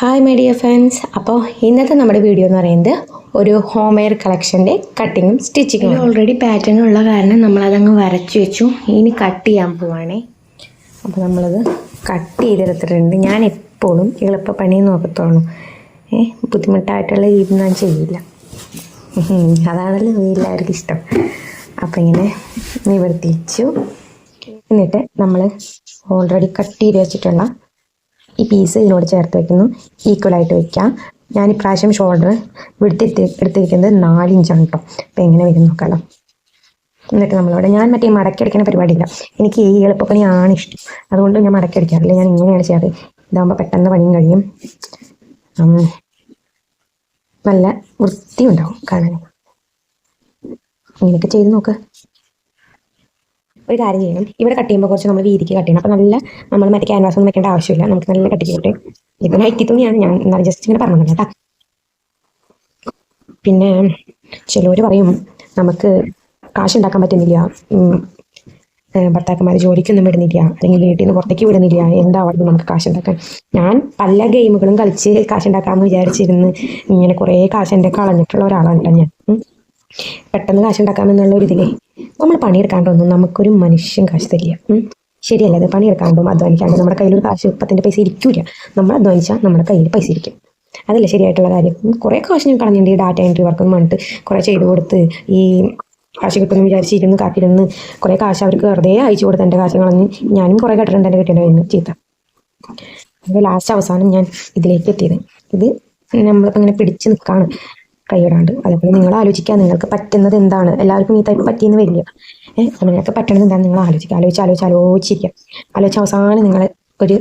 Hi my dear friends അപ്പോൾ ഇന്നത്തെ നമ്മുടെ വീഡിയോ എന്ന് പറയുന്നത് ഒരു ഹോം വെയർ കളക്ഷന്റെ കട്ടിങ്ങും സ്റ്റിച്ചിങ്ങും ഓൾറെഡി പാറ്റേൺ ഉള്ള കാരണം നമ്മളതങ്ങ് വരച്ചു വെച്ചു. ഇനി കട്ട് ചെയ്യാൻ പോവാണേ. അപ്പോൾ നമ്മളത് കട്ട് ചെയ്തെടുത്തിട്ടുണ്ട്. ഞാൻ എപ്പോഴും എളുപ്പ പണി നോക്കത്തുള്ളൂ ഏ ബുദ്ധിമുട്ടായിട്ടുള്ള ഇത് ഞാൻ ചെയ്യില്ല. അതാണല്ലോ എല്ലാവർക്കും ഇഷ്ടം. അപ്പം ഇങ്ങനെ നിവർത്തിച്ചു. എന്നിട്ട് നമ്മൾ ഓൾറെഡി കട്ട് ചെയ്ത് വെച്ചിട്ടുള്ള ഈ പീസ് ഇതിനോട് ചേർത്ത് വെക്കുന്നു. ഈക്വൽ ആയിട്ട് വെക്കാം. ഞാൻ ഇപ്രാവശ്യം ഷോൾഡർ വിടുത്തി എടുത്തിരിക്കുന്നത് നാല് ഇഞ്ചാണ് കേട്ടോ അപ്പം എങ്ങനെ വരും നോക്കാം എന്നിട്ട് നമ്മളിവിടെ ഞാൻ മറ്റേ മടക്കി അടിക്കുന്ന പരിപാടിയില്ല. എനിക്ക് ഈ എളുപ്പപ്പണിയാണ് ഇഷ്ടം. അതുകൊണ്ട് ഞാൻ മടക്കിയടിക്കാറില്ല. ഞാൻ ഇങ്ങനെയാണ് ചെയ്യാറ്. ഇതാകുമ്പോൾ പെട്ടെന്ന് പണിയും കഴിയും. നല്ല വൃത്തിയുണ്ടാവും കാണാൻ. ഇങ്ങനെയൊക്കെ ചെയ്ത് നോക്ക്. ഒരു കാര്യം ചെയ്യണം. ഇവിടെ കട്ട് ചെയ്യുമ്പോൾ കുറച്ച് നമ്മൾ വീതിക്ക് കട്ട് ചെയ്യണം. അപ്പോൾ നല്ല നമ്മൾ മറ്റേ ക്യാൻവാസ് ഒന്നും വെക്കേണ്ട ആവശ്യമില്ല. നമുക്ക് നല്ല കട്ട് ചെയ്തിട്ട്. ഇത് നൈറ്റി തുണിയാണ്. ഞാൻ എന്നാൽ ജസ്റ്റ് ഇങ്ങനെ പറഞ്ഞു കേട്ടാ. പിന്നെ ചിലവർ പറയും നമുക്ക് കാശുണ്ടാക്കാൻ പറ്റുന്നില്ല. ഉം, ഏഹ് ഭർത്താക്കന്മാർ ജോലിക്കൊന്നും വിടുന്നില്ല. അല്ലെങ്കിൽ വീട്ടിൽ നിന്ന് പുറത്തേക്ക് വിടുന്നില്ല. എന്താ അവിടെ നമുക്ക് കാശുണ്ടാക്കാൻ? ഞാൻ പല ഗെയിമുകളും കളിച്ച് കാശുണ്ടാക്കാമെന്ന് വിചാരിച്ചിരുന്ന് ഇങ്ങനെ കുറേ കാശ് കളഞ്ഞിട്ടുള്ള ഒരാളാണ് ഞാൻ. പെട്ടെന്ന് കാശുണ്ടാക്കാമെന്നുള്ള ഒരു ഇതിലേ നമ്മൾ പണിയെടുക്കാണ്ടൊന്നും നമുക്കൊരു മനുഷ്യൻ കാശ് തരില്ല. ശരിയല്ല? അത് പണിയെടുക്കാണ്ടും അധ്വാനിക്കാണ്ടും നമ്മുടെ കയ്യിലൊരു കാശ് പത്തിന്റെ പൈസ ഇരിക്കില്ല. നമ്മൾ അധ്വാനിച്ചാൽ നമ്മുടെ കയ്യിൽ പൈസ ഇരിക്കും. അതല്ല ശരിയായിട്ടുള്ള കാര്യം. കുറേ കാശ് ഞാൻ കളഞ്ഞിട്ടുണ്ട് ഈ ഡാറ്റ എൻട്രി വർക്കും പറഞ്ഞിട്ട്. കുറേ ചെയ്ത് കൊടുത്ത് ഈ കാശ് കിട്ടുമെന്ന് വിചാരിച്ചിരുന്ന് കാത്തിരുന്ന്. കുറേ കാശ് അവർക്ക് വെറുതെ അയച്ചു കൊടുത്ത് എന്റെ കാശ് കളഞ്ഞ്. ഞാനും കുറേ കെട്ടിട്ടുണ്ട് എന്റെ കിട്ടേണ്ടി വരുന്നു ചീത്ത. അത് ലാസ്റ്റ് അവസാനം ഞാൻ ഇതിലേക്ക് എത്തിയത്. ഇത് നമ്മളിപ്പോൾ ഇങ്ങനെ പിടിച്ച് നിൽക്കാണ് കൈയിടാണ്ട്. അതേപോലെ നിങ്ങൾ ആലോചിക്കുക നിങ്ങൾക്ക് പറ്റുന്നത് എന്താണ്. എല്ലാവർക്കും ഈ ടൈപ്പ് പറ്റിയെന്ന് വരില്ല. ഏഹ് അപ്പോൾ നിങ്ങൾക്ക് പറ്റുന്നത് എന്താണ്? നിങ്ങൾ ആലോചിക്കുക. ആലോചിച്ച് ആലോചിച്ച് ആലോചിച്ചിരിക്കുക. ആലോചിച്ച് അവസാനം നിങ്ങൾ ഒരു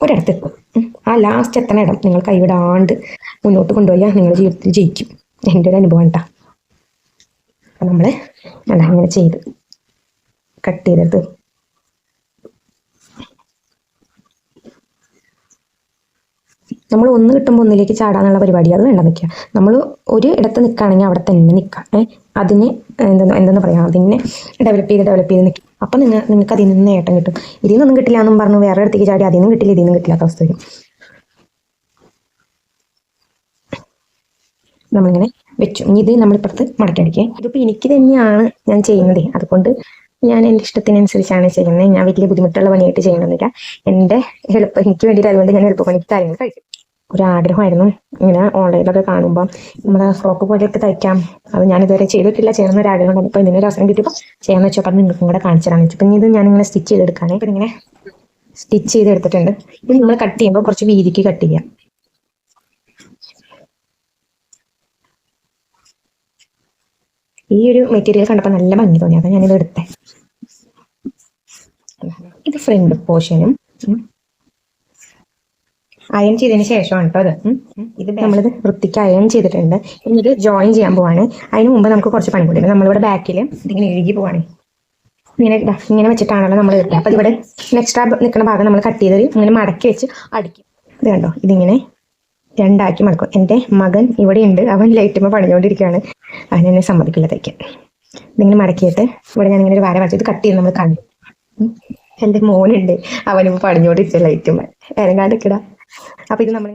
ഒരിടത്ത് എത്തും. ആ ലാസ്റ്റ് എത്തണ ഇടം നിങ്ങൾ കൈവിടാണ്ട് മുന്നോട്ട് കൊണ്ടുപോയാൽ നിങ്ങൾ ജീവിതത്തിൽ ജയിക്കും. എന്റെ ഒരു അനുഭവം കേട്ടോ അപ്പം നമ്മൾ അങ്ങനെ ചെയ്ത് കട്ട് ചെയ്തെടുത്ത് നമ്മൾ ഒന്ന് കിട്ടുമ്പോൾ ഒന്നിലേക്ക് ചാടാന്നുള്ള പരിപാടി അത് വേണ്ട നിൽക്കുക നമ്മൾ ഒരു ഇടത്ത് നിൽക്കുകയാണെങ്കിൽ അവിടെ തന്നെ നിൽക്കുക അതിനെ എന്താ എന്തെന്ന് പറയാം? അതിനെ ഡെവലപ്പ് ചെയ്ത് ഡെവലപ്പ് ചെയ്ത് നിൽക്കുക അപ്പം നിങ്ങൾ നിങ്ങൾക്ക് അതിൽ നിന്ന് നേട്ടം കിട്ടും. ഇതിൽ നിന്നും കിട്ടില്ല എന്നും പറഞ്ഞു വേറെ ഇടത്തേക്ക് ചാടി അതിൽ നിന്നും കിട്ടില്ല ഇതിൽ നിന്നും കിട്ടില്ലാത്ത അവസ്ഥ വരും. നമ്മളിങ്ങനെ വെച്ചു. ഇനി ഇത് നമ്മളിപ്പുറത്ത് മടക്കടിക്കുക ഇതിപ്പോൾ എനിക്ക് തന്നെയാണ് ഞാൻ ചെയ്യുന്നത്. അതുകൊണ്ട് ഞാൻ എന്റെ ഇഷ്ടത്തിനനുസരിച്ചാണ് ചെയ്യുന്നത്. ഞാൻ വലിയ ബുദ്ധിമുട്ടുള്ള പണിയായിട്ട് ചെയ്യണമെന്നില്ല എന്റെ എളുപ്പം എനിക്ക് വേണ്ടിയിട്ട് അതുകൊണ്ട് ഞാൻ എളുപ്പപ്പണിക്ക് കാര്യങ്ങൾ കഴിക്കും. ഒരു ആഗ്രഹമായിരുന്നു ഇങ്ങനെ ഓൺലൈനിലൊക്കെ കാണുമ്പോൾ നമ്മുടെ ഫ്രോക്ക് പോലെയൊക്കെ തയ്ക്കാം. അത് ഞാൻ ഇതുവരെ ചെയ്തിട്ടില്ല. ചെയ്യുന്ന ഒരു ആഗ്രഹം ഉണ്ടായിരുന്നു ഇപ്പോൾ ഇതിനൊരു അവസരം കിട്ടിയപ്പോൾ ചെയ്യാമെന്ന് വെച്ചപ്പോൾ അത് നിങ്ങൾക്കും കൂടെ കാണിച്ചു തരാമെന്ന് വെച്ചു. പിന്നെ ഇത് ഞാനിങ്ങനെ സ്റ്റിച്ച് ചെയ്തെടുക്കാനേ. ഇപ്പം ഇങ്ങനെ സ്റ്റിച്ച് ചെയ്തെടുത്തിട്ടുണ്ട്. ഇത് നമ്മൾ കട്ട് ചെയ്യുമ്പോൾ കുറച്ച് വീതിക്ക് കട്ട് ചെയ്യാം. ഈ ഒരു മെറ്റീരിയൽ കണ്ടപ്പോൾ നല്ല ഭംഗി തോന്നി. അതാണ് ഞാനിത് എടുത്തേ. ഇത് ഫ്രണ്ട് പോർഷനും അയൺ ചെയ്തതിന് ശേഷമാണ് കേട്ടോ അത്. ഇത് നമ്മളിത് വൃത്തിക്ക് അയൺ ചെയ്തിട്ടുണ്ട്. ഇനി ഇത് ജോയിൻ ചെയ്യാൻ പോവാണ്. അതിന് മുമ്പ് നമുക്ക് കുറച്ച് പണി കൂടി നമ്മളിവിടെ ബാക്കിൽ ഇതിങ്ങനെ എഴുകി പോവാണ്. ഇങ്ങനെ ഇങ്ങനെ വെച്ചിട്ടാണല്ലോ നമ്മൾ കിട്ടുക അപ്പൊ ഇവിടെ എക്സ്ട്രാ നിൽക്കുന്ന ഭാഗം നമ്മൾ കട്ട് ചെയ്തത് ഇങ്ങനെ മടക്കി വെച്ച് അടിക്കും. ഇത് കണ്ടോ? ഇതിങ്ങനെ രണ്ടാക്കി മടക്കും. എന്റെ മകൻ ഇവിടെ ഉണ്ട്. അവൻ ലൈറ്റുമ്പോൾ പണിഞ്ഞുകൊണ്ടിരിക്കുകയാണ് അവൻ എന്നെ സമ്മതിക്കില്ല തയ്ക്കാൻ. ഇതിങ്ങനെ മടക്കിയിട്ട് ഇവിടെ ഞാൻ ഇങ്ങനെ ഒരു വര വരച്ച് ഇത് കട്ട് ചെയ്ത് നമ്മൾ കണ്ടു. എന്റെ മോനുണ്ട്. അവനിപ്പോൾ പണിഞ്ഞുകൊണ്ടിരിക്കുക ലൈറ്റുമ്പോൾ ഇറങ്ങാണ്ടിരിക്കട അപ്പൊ ഇത് നമ്മൾ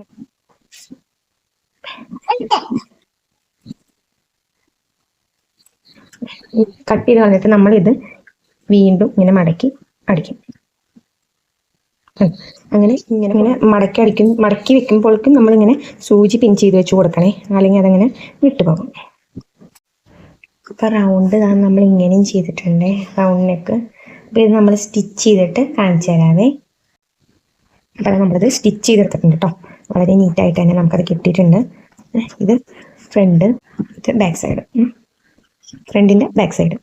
കട്ട് ചെയ്ത് കളഞ്ഞിട്ട് നമ്മൾ ഇത് വീണ്ടും ഇങ്ങനെ മടക്കി അടിക്കും. അങ്ങനെ ഇങ്ങനെ ഇങ്ങനെ മടക്കി അടിക്കും മടക്കി വെക്കുമ്പോഴേക്കും നമ്മളിങ്ങനെ സൂചി പിൻ ചെയ്ത് വെച്ച് കൊടുക്കണേ. അല്ലെങ്കിൽ അതങ്ങനെ വിട്ടുപോകും അപ്പൊ റൗണ്ട് നമ്മൾ ഇങ്ങനെയും ചെയ്തിട്ടുണ്ട്. റൗണ്ടിനൊക്കെ നെക്ക്. അപ്പൊ ഇത് നമ്മൾ സ്റ്റിച്ച് ചെയ്തിട്ട് കാണിച്ചു തരാവേ. അപ്പൊ നമ്മളിത് സ്റ്റിച്ച് ചെയ്തെടുത്തിട്ടുണ്ട് കേട്ടോ. വളരെ നീറ്റായിട്ട് തന്നെ നമുക്കത് കിട്ടിയിട്ടുണ്ട്. ഇത് ഫ്രണ്ട് ഇത് ബാക്ക് സൈഡ് ഫ്രണ്ടിന്റെ ബാക്ക് സൈഡ്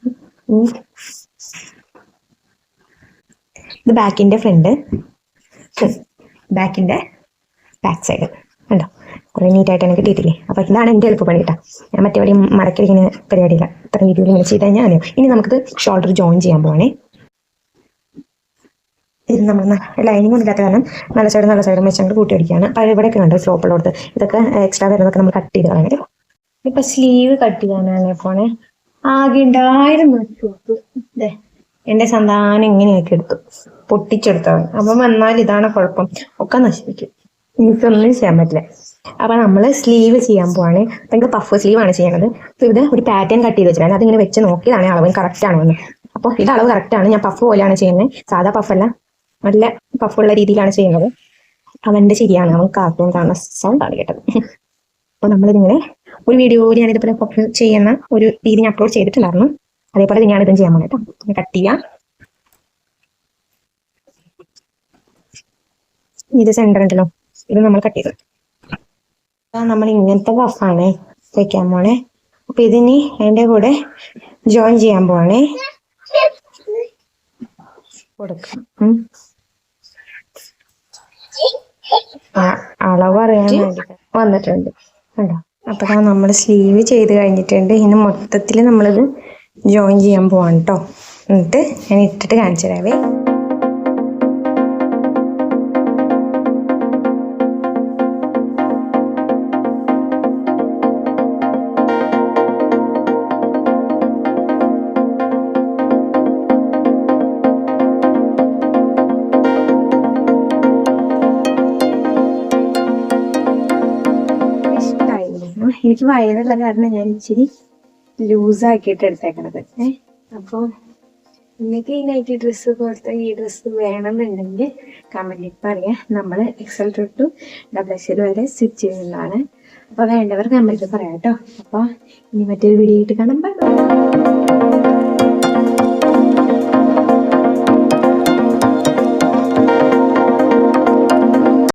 ഇത് ബാക്കിന്റെ ഫ്രണ്ട് ബാക്കിന്റെ ബാക്ക് സൈഡ് കണ്ടോ? കുറെ നീറ്റായിട്ട് തന്നെ കിട്ടിയിട്ടില്ലേ? അപ്പോൾ ഇതാണ് എന്റെ എളുപ്പപ്പണി കേട്ടോ. ഞാൻ മറ്റേ വഴി മടക്കിരിക്കുന്ന പരിപാടിയില്ല. ഇത്ര രീതിയിൽ ഇങ്ങനെ ചെയ്ത് കഴിഞ്ഞാൽ ഇനി നമുക്കിത് ഷോൾഡർ ജോയിൻ ചെയ്യാൻ പോവാണേ. ഇത് നമ്മൾ ലൈനിങ് ഒന്നും ഇല്ലാത്ത കാരണം നല്ല സൈഡ് നല്ല സൈഡും വെച്ച് അങ്ങോട്ട് കൂട്ടി അടിക്കുകയാണ്. അപ്പോൾ ഇവിടെയൊക്കെ ഉണ്ട് സ്ലോപ്പ് ഉള്ളടത്ത് ഇതൊക്കെ എക്സ്ട്രാ വരുന്നതൊക്കെ നമ്മൾ കട്ട് ചെയ്ത് കളയാം ഇപ്പൊ സ്ലീവ് കട്ട് ചെയ്യാനാണ് പോണേ ആകെ ഉണ്ടായിരുന്നു എന്റെ സന്താനം ഇങ്ങനെയൊക്കെ എടുത്തു. പൊട്ടിച്ചെടുത്തവൻ. അപ്പം വന്നാൽ ഇതാണ് കുഴപ്പം. ഒക്കെ നശിപ്പിക്കും. എനിക്കൊന്നും ചെയ്യാൻ പറ്റില്ല. അപ്പൊ നമ്മൾ സ്ലീവ് ചെയ്യാൻ പോവാണ്. എനിക്ക് പഫ് സ്ലീവ് ആണ് ചെയ്യണത്. അപ്പൊ ഇത് ഒരു പാറ്റേൺ കട്ട് ചെയ്ത് വെച്ചിട്ടുണ്ട് അതിങ്ങനെ വെച്ച് നോക്കിയതാണ് അളവ്. കറക്റ്റ് ആണോ എന്ന്. അപ്പൊ ഇത് അളവ് കറക്റ്റ് ആണ്. ഞാൻ പഫ് പോലെയാണ് ചെയ്യുന്നത്. സാധാ പഫല്ല നല്ല പഫുള്ള രീതിയിലാണ് ചെയ്യുന്നത്. അവന്റെ ശരിയാണ്. അവൻ കാർട്ടൂൺ കാണുന്ന സൗണ്ടാണ് കേട്ടത്. അപ്പോൾ നമ്മളിതിങ്ങനെ ഒരു വീഡിയോ ഞാൻ ഇതുപോലെ പഫ് ചെയ്യുന്ന ഒരു രീതി ഞാൻ അപ്ലോഡ് ചെയ്തിട്ടുണ്ടായിരുന്നു. അതേപോലെ തന്നെയാണ് ഇതും ചെയ്യാൻ പോകുന്നത് കേട്ടോ. ചെയ്യാം. ഇത് സെന്റർ ഉണ്ടല്ലോ. ഇത് നമ്മൾ കട്ട് ചെയ്തു. നമ്മൾ ഇങ്ങനത്തെ പഫാണ് വയ്ക്കാൻ പോണേ അപ്പൊ ഇതിനി അതിന്റെ കൂടെ ജോയിൻ ചെയ്യാൻ പോവാണേ. കൊടുക്കാം. അളവ് അറിയാൻ വേണ്ടിട്ട് വന്നിട്ടുണ്ട്. കണ്ടോ? അപ്പൊ നമ്മൾ സ്ലീവ് ചെയ്ത് കഴിഞ്ഞിട്ടുണ്ട്. ഇനി മൊത്തത്തിൽ നമ്മളിത് ജോയിൻ ചെയ്യാൻ പോവാണ് കേട്ടോ എന്നിട്ട് ഞാൻ ഇട്ടിട്ട് കാണിച്ചു തരാവേ. എനിക്ക് വയറുള്ള കാരണം ഞാൻ ഇച്ചിരി ലൂസ് ആക്കിയിട്ട് എടുത്തേക്കണത്. ഏ? അപ്പൊ നിങ്ങൾക്ക് ഈ നൈറ്റി ഡ്രസ്സ് പോലത്തെ ഈ ഡ്രസ്സ് വേണമെന്നുണ്ടെങ്കിൽ കമന്റിൽ പറയാം. നമ്മൾ എക്സൽ ടു ഡബിൾ എക്സൽ വരെ സ്റ്റിച്ച് ചെയ്യുന്നതാണ്. അപ്പൊ വേണ്ടവർ കമന്റിൽ പറയാം കേട്ടോ അപ്പൊ ഇനി മറ്റൊരു വീഡിയോ ആയിട്ട് കാണാം.